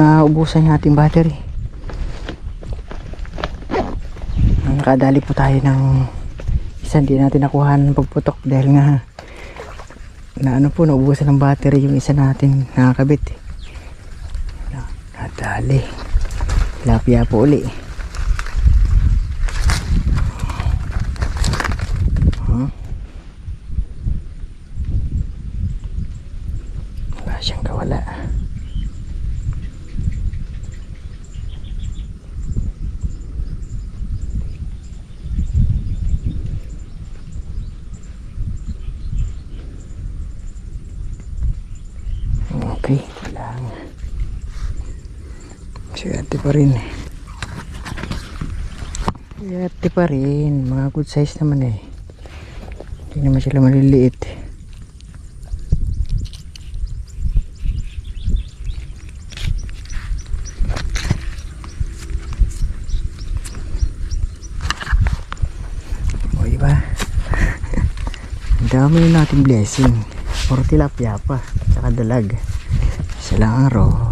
naubusan yung ating battery nakadali po tayo ng isa hindi natin nakuha ng pagputok dahil nga na ano po naubusan ng battery yung isa natin nakakabit. Na- nadali lapia po uli Hmm. wala siyang kawala Okay, lang. Swerte pa rin eh. Swerte pa rin. Mga good size naman eh. Hindi naman sila maliliit. Ang dami na blessing. Puro tilapia pa. Tsaka dalag. Isa lang ang raw.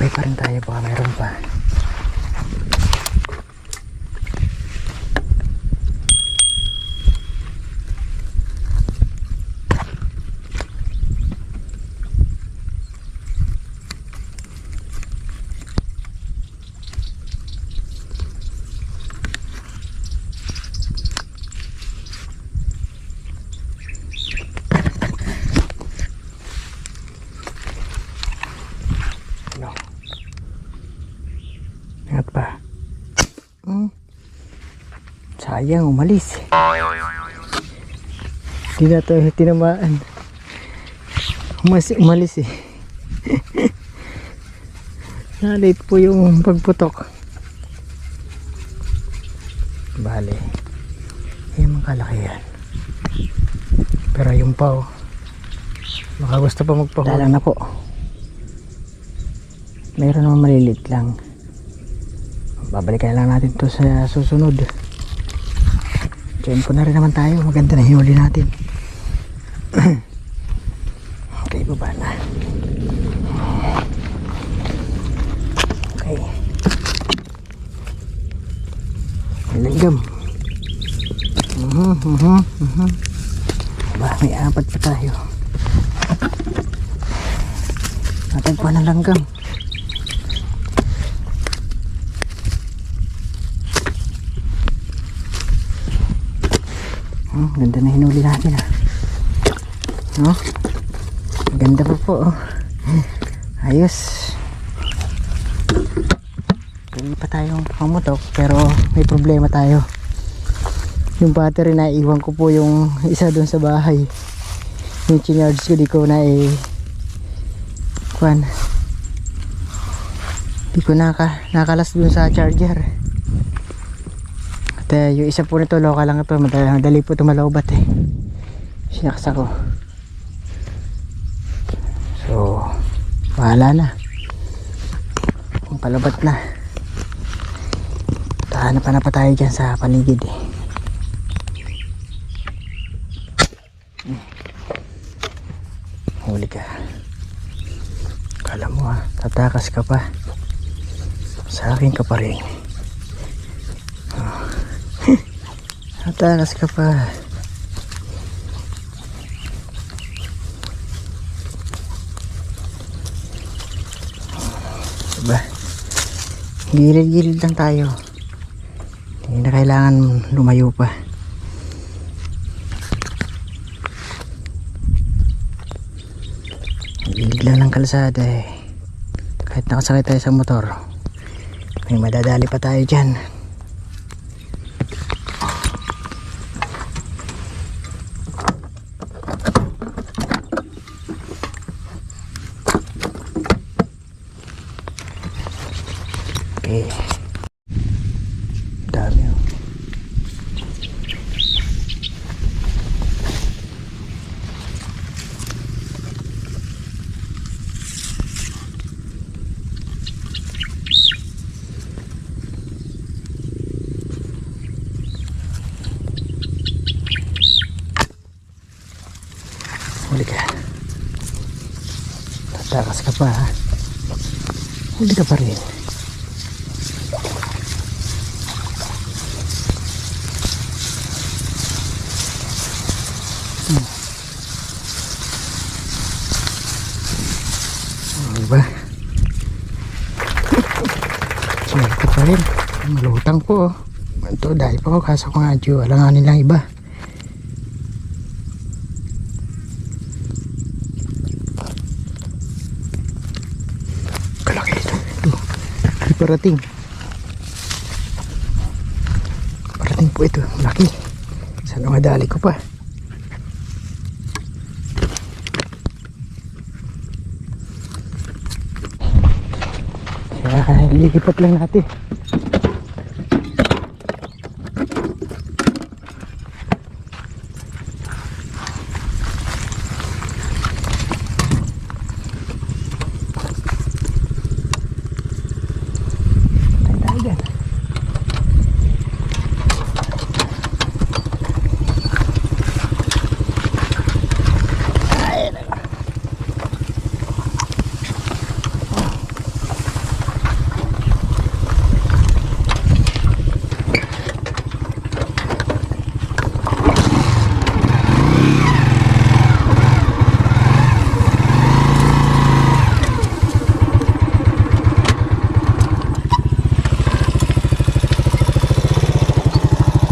Tabay pa rin tayo. Baka mayroon pa. No. Ingat pa. Hmm. Sayang, umalis. Hindi na ito tinamaan. Umas, umalis eh. Na-late po yung pagputok. Bale. Yan mga kalaki yan. Pero yung pao. Baka gusto pa magpahuli. Dalang na po. Meron naman malilit lang. Babalikan lang natin to sa susunod. Join ko na rin naman tayo. Maganda na hinuli natin. okay, baba na. Okay. Langgam. Mhm, mhm, mhm. Ba, may apat pa tayo. Natagpuan ng langgam. Oh, ganda na hinuli natin ah. No? Ganda pa po oh. Ayos. Pwede pa tayong pamutok pero may problema tayo. Yung battery na iwan ko po yung isa doon sa bahay. Yung chinarge ko di ko na eh kwan. Di ko naka, nakalas doon sa charger. Eh, yung isa po nito, local lang ito. Madali, madali po ito malaubat eh. Sinaks ako. So, bahala na. Kung palabat na. Tahanap na pa tayo dyan sa paligid eh. Hmm. Huli ka. Kala mo ha, tatakas ka pa. Sa akin ka pa rin. Tatakas ka pa. Diba? Gilid-gilid lang tayo. Hindi na kailangan lumayo pa. Gilid lang ng kalsada eh. Kahit nakasakay tayo sa motor, may madadali pa tayo dyan. Okay. Dami oh. Huli ka. Takas ka pa ha. Huli ka pa rin. Hmm. Diba? Swerte pa rin. Malutang po. oh. Ito dahil pa ako kaso ko nga Diyo. Alanganin lang iba. Kalaki ito. Ito. May parating. Po ito. Laki. Sana madali ko pa. Kaya likipat lang natin. Tayo tayo dyan. Ay, nako.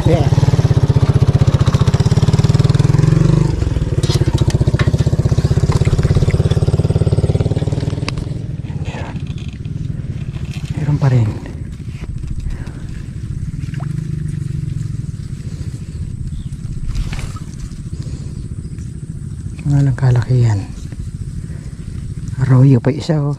Yeah. Meron. Meron pa rin. Mga nagkalaki yan. Arroyo pa isa oh.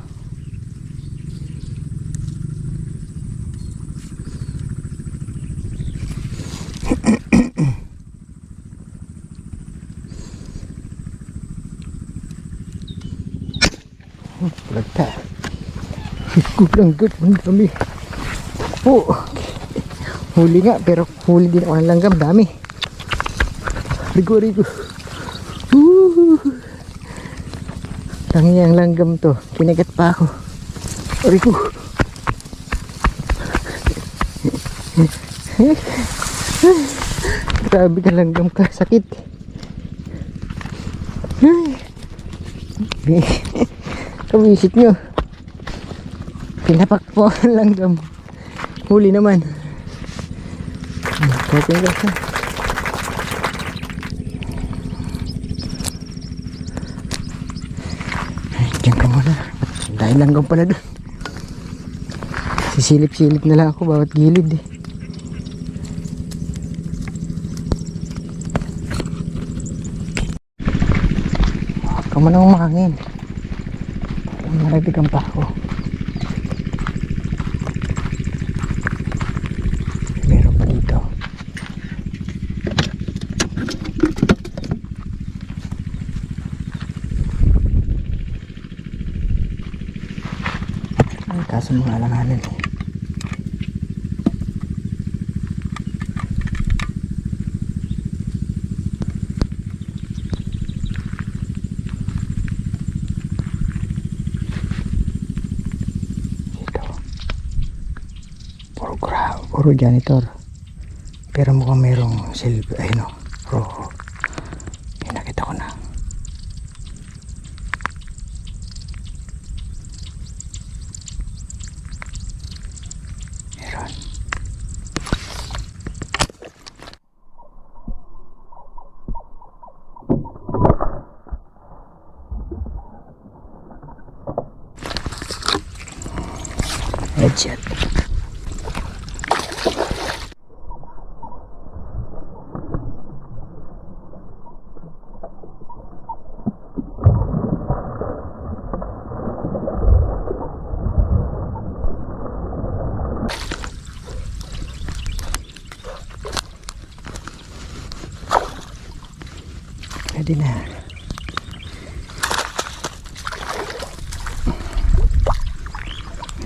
Lagta. Kulang good man kami. Po. Huli nga pero huli din ako ng langgam dami. Rigo rigo. Tangi ang langgam to. Kinagat pa ako. Rigo. Grabe ka langgam ka. Sakit. Kabisit nyo. Pinapak po ang langgam. Huli naman. Okay ka. Ay, Diyan ka muna. Dahil langgam pala doon. Sisilip-silip na lang ako bawat gilid eh. Huwag ka man ang umangin. Narabigan pa ako. Meron pa dito. Kaso mga alanganin. Puro janitor. Pero mukhang merong silver, ay no, rojo. Yung nakita ko na. Meron. Headset. Pwede na.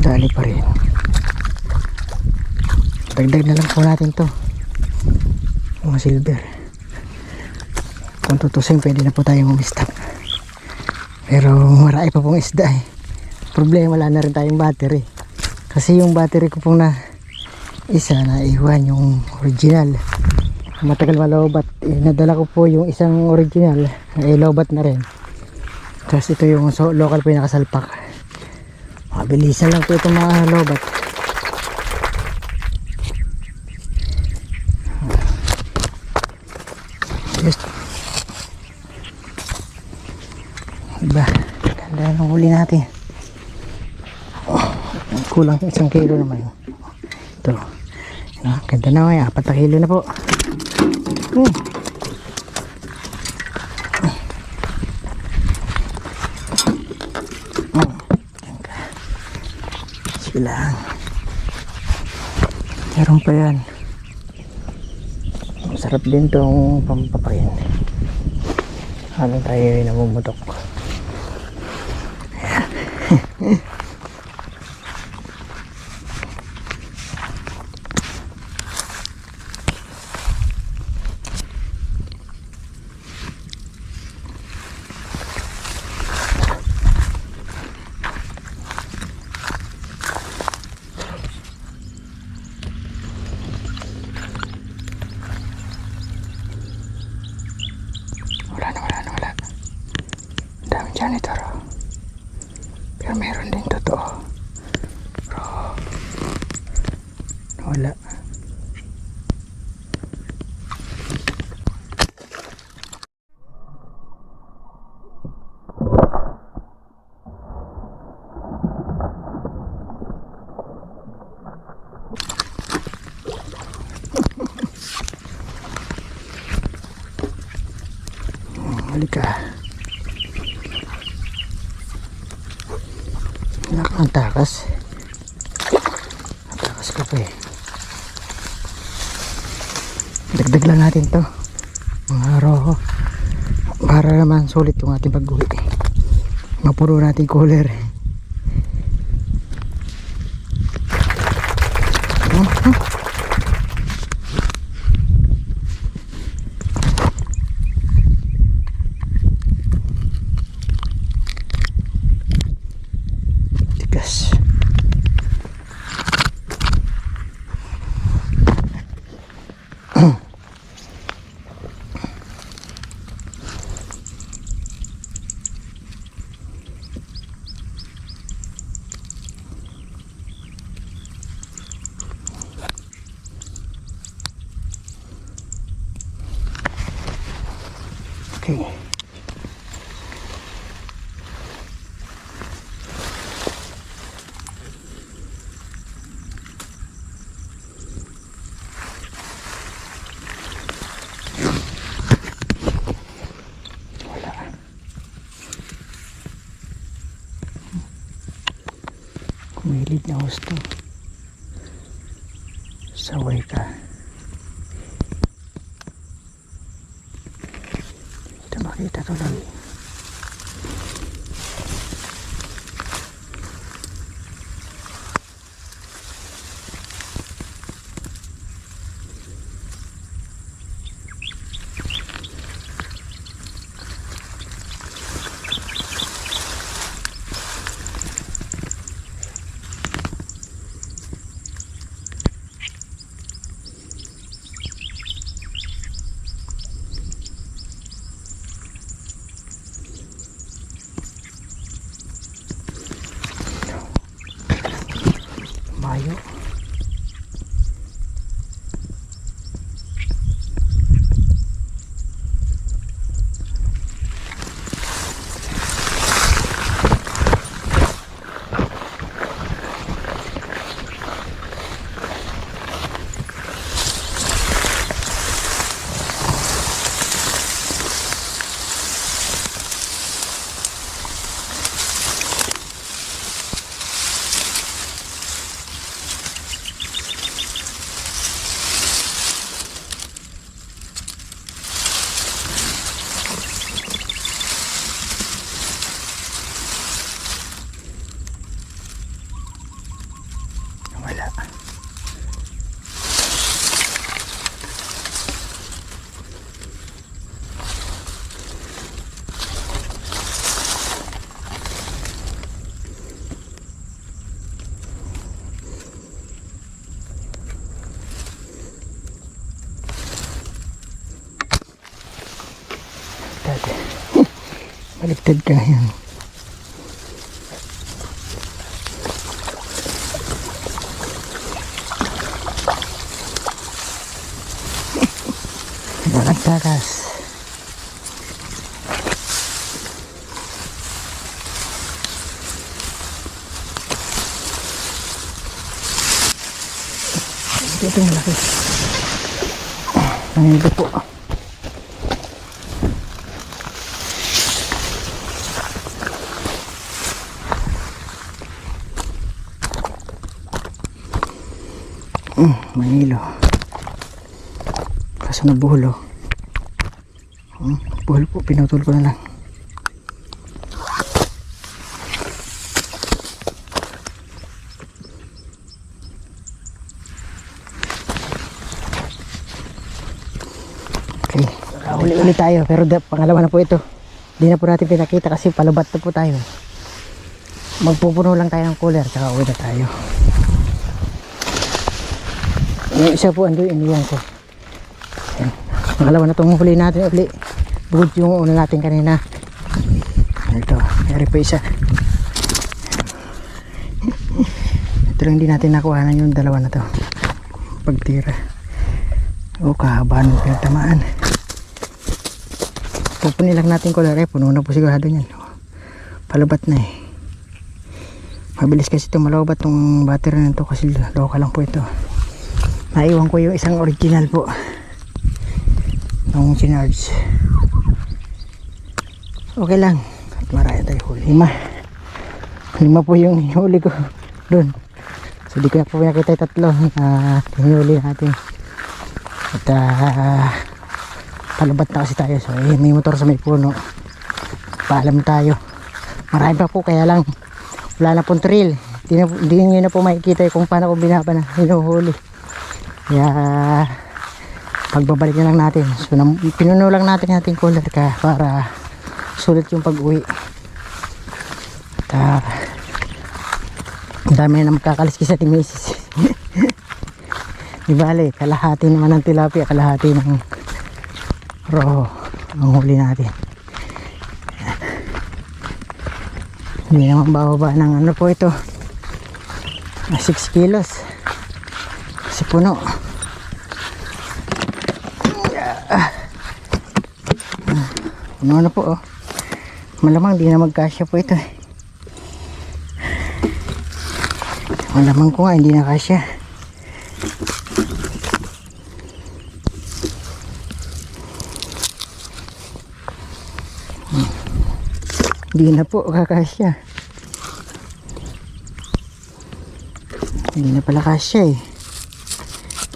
Dali pa rin. Dagdag na lang po natin to. Mga silver. Kung tutusin, pwede na po tayo umistap. Pero marami pa pong isda eh. Problema wala na rin tayong battery. Kasi yung battery ko pong na isa na iwan yung original. Matagal malobat. Eh, nadala ko po yung isang original. Eh, lobat na rin. Tapos ito yung so, local po yung nakasalpak. Mabilisan lang po itong mga lobat. Yes. Diba? Ganda ng huli natin. Oh, kulang isang kilo naman. Ito. Ah, ganda na ngayon. Apat na kilo na po. Hmm. Hmm. Sige lang. Meron pa yan. Masarap din tong pampapakin. Habang tayo ay namumutok. Wala na, wala na, wala. Ang dami janitor. oh. Pero meron din totoo. Pero, wala. Halika. Ang takas ka pa eh. Dagdag lang natin to. Mga roho. Para naman sulit yung ating pag-uwi. Mapuro natin cooler. Oh, oh. Tigas. Okay. Wala. Kumilid na gusto. Saway ka. Baliktad ka yan. Walang takas. Ito yung malaki. Ang ito po. Mm, Manilo. Kaso na buhol oh. Mm, buhol po, pinutol ko na lang. Okay, uli-uli tayo pero da, pangalawa na po ito. Hindi na po natin pinakita kasi palubat na po tayo. Magpupuno lang tayo ng cooler tsaka uwi na tayo. Yung isa po ando iniwan ko. Yan. Pangalawa na itong huli natin uli. Bukod yung una natin kanina. Ito, mayroon pa isa. Ito lang hindi natin nakuha yung dalawa na to. Pagtira. O kahabaan mo pinagtamaan. Pupunin lang natin ko eh. Puno na po sigurado yan. Palubat na eh. Mabilis kasi ito malabat tong battery na to kasi local lang po ito. Naiwan ko yung isang original po. Nung sinarge. Okay lang. At marami tayo huli. Lima. Lima po yung huli ko. Doon. So di ko na po pinakita yung tatlo na hinuli natin. At ah, palabat na kasi tayo. So eh, may motor sa may puno. Paalam tayo. Marami pa po kaya lang wala na pong trail. Hindi nyo na po makikita kung paano ko binaba na hinuhuli. Kaya pagbabalik na lang natin. So nam, pinuno lang natin natin cooler ka para sulit yung pag-uwi. At ah, dami na magkakaliskis sa timisis. Di bale, kalahati naman ng tilapia, kalahati ng roho ang huli natin. Hindi naman bababa ng ano po ito. 6 kilos. Kasi puno. Puno na po oh. Malamang di na magkasya po ito eh. Malamang ko nga hindi na kasya. Hindi na po kakasya. Hindi na pala kasya eh.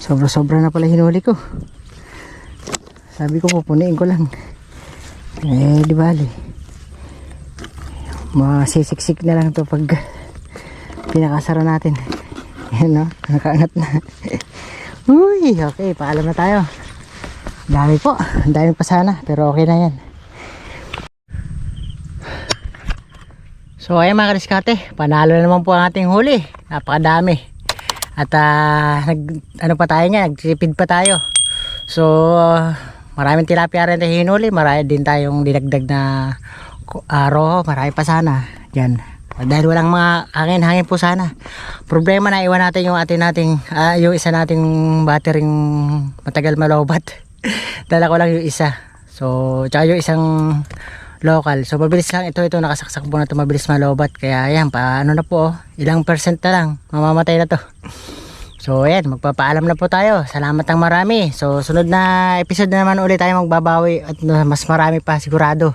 Sobra-sobra na pala hinuli ko. Sabi ko pupunin ko lang. Eh, di bali. Masisiksik na lang to pag pinakasara natin. Yan no, nakaangat na. Uy, okay, paalam na tayo. Dami po, ang dami pa sana, pero okay na yan. So ayan mga kadiskate, panalo na naman po ang ating huli. Napakadami. At ah, nag, ano pa tayo nga, nagsipid pa tayo. So maraming tilapia rin tayo hinuli, marami din tayong dinagdag na uh, roho, marami pa sana. Yan. Dahil walang mga hangin-hangin po sana. Problema na iwan natin yung atin nating, ah, yung isa nating battering matagal malobat. Dala ko lang yung isa. So, tsaka yung isang local. So mabilis lang ito ito nakasaksak po na ito mabilis malobat kaya ayan paano na po oh. ilang percent na lang mamamatay na to. So ayan magpapaalam na po tayo. Salamat ng marami. So sunod na episode na naman ulit tayo magbabawi at mas marami pa sigurado.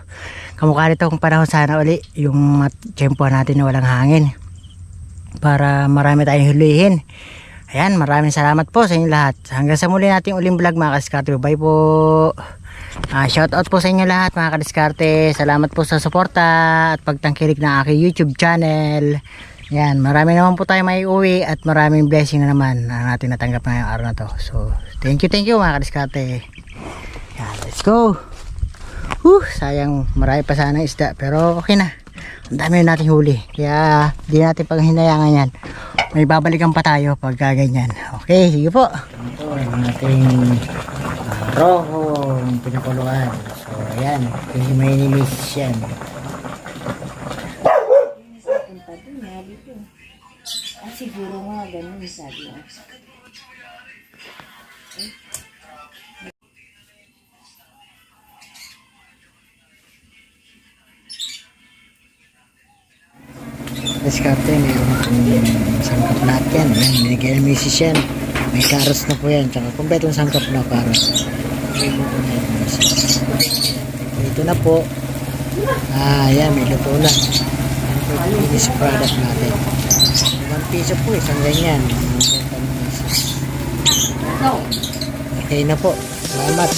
Kamukha nito kung panahon sana uli yung tempo natin na walang hangin para marami tayong hulihin. Ayan, maraming salamat po sa inyo lahat. Hanggang sa muli nating uling vlog mga kaskatro. Bye po. Ah, shout out po sa inyo lahat mga kadiskarte. Salamat po sa suporta at pagtangkilik ng aking YouTube channel. Yan, marami naman po tayo may uwi at maraming blessing na naman na natin natanggap ngayong araw na to. So, thank you, thank you mga kadiskarte. Yan, let's go. Huh, sayang marami pa sana isda pero okay na. Ang dami na nating huli. Kaya di natin paghinayangan yan. May babalikan pa tayo pag ganyan. Okay, sige po. Ito ang ating uh, roho, yung pinakuluan. So, ayan. Yung may nimis yan. Ah, siguro nga ganun sabi niya. Diskarte, meron akong sangkap lahat yan. Ayan, binigay ng misis yan. May carrots na po yan. Tsaka kumpletong sangkap na para Ito na po. Ah, yan, may luto na. Yan po product natin. One piso po, isang ganyan. Okay na po. Salamat.